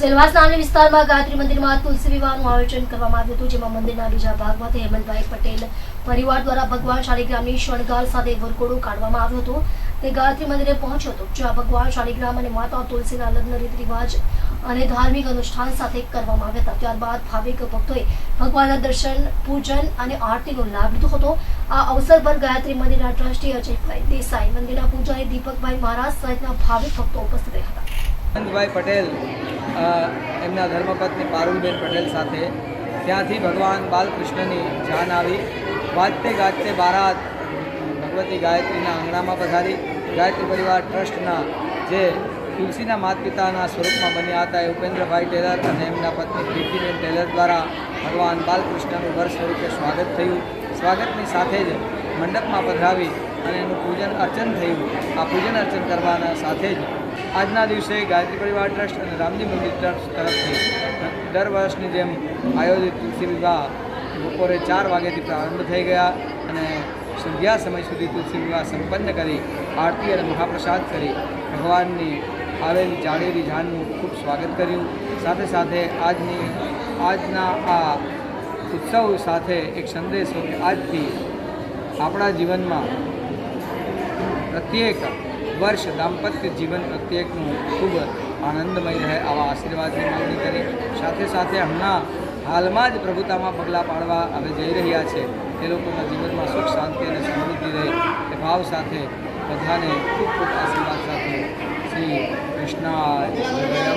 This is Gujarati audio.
સેલવાસ નામની વિસ્તારમાં ગાયત્રી મંદિરમાં તુલસી વિવાહનું આયોજન કરવામાં આવ્યું હતું, જેમાં મંદિરના બીજા ભાગમાં હેમંતભાઈ પટેલ પરિવાર દ્વારા ભગવાન શાલિગ્રામની શણગાર સાથે વરઘોડો કાઢવામાં આવ્યો હતો. તે ગાયત્રી મંદિરે પહોંચ્યો હતો, જ્યાં ભગવાન શાલિગ્રામ અને માતા તુલસીના લગ્ન રીત રિવાજ અને ધાર્મિક અનુષ્ઠાન સાથે કરવામાં આવ્યા હતા. ત્યારબાદ ભાવિક ભક્તોએ ભગવાનના દર્શન, પૂજન અને આરતીનો લાભ લીધો હતો. આ અવસર પર ગાયત્રી મંદિરના ટ્રસ્ટી અજયભાઈ દેસાઈ, મંદિરના પૂજારી દીપકભાઈ મહારાજ સહિતના ભાવિક ભક્તો ઉપસ્થિત રહ્યા હતા. આનંદભાઈ પટેલ એમના ધર્મપત્ની પારુલબેન પટેલ સાથે. ત્યાંથી ભગવાન બાલકૃષ્ણની જાન આવી. વાજતે ગાજતે બારાત ભગવતી ગાયત્રીના આંગણામાં પધારી. ગાયત્રી પરિવાર ટ્રસ્ટના જે તુલસીના માતા પિતાના સ્વરૂપમાં બન્યા હતા એ ઉપેન્દ્રભાઈ ટેલર અને એમના પત્ની પ્રીતિબેન ટેલર દ્વારા ભગવાન બાલકૃષ્ણનું ઘર સ્વરૂપે સ્વાગત થયું. સ્વાગતની સાથે જ મંડપમાં પધરાવી અને એનું પૂજન અર્ચન થયું. આ પૂજન અર્ચન કરવાના સાથે જ આજના દિવસે ગાયત્રી પરિવાર ટ્રસ્ટ અને રામજી મંદિર ટ્રસ્ટ તરફથી દર વર્ષની જેમ આયોજિત તુલસી વિવાહ બપોરે ચાર વાગ્યાથી પ્રારંભ થઈ ગયા અને સંધ્યા સમય સુધી તુલસી વિવાહ સંપન્ન કરી, આરતી અને મહાપ્રસાદ કરી, ભગવાનની આવેલી જાળેલી જાનનું ખૂબ સ્વાગત કર્યું. સાથે સાથે આજની, આજના આ ઉત્સવ સાથે એક સંદેશો કે આજથી આપણા જીવનમાં પ્રત્યેક વર્ષ દાંપત્ય જીવન પ્રત્યેકનું ખૂબ આનંદમય રહે આવા આશીર્વાદની માંગણી કરી. સાથે સાથે હમણાં હાલમાં જ પ્રભુતામાં પગલાં પાડવા હવે જઈ રહ્યા છે. એ લોકોના જીવનમાં સુખ, શાંતિ અને સમૃદ્ધિ રહે એ ભાવ સાથે બધાને ખૂબ ખૂબ આશીર્વાદ સાથે શ્રી કૃષ્ણાય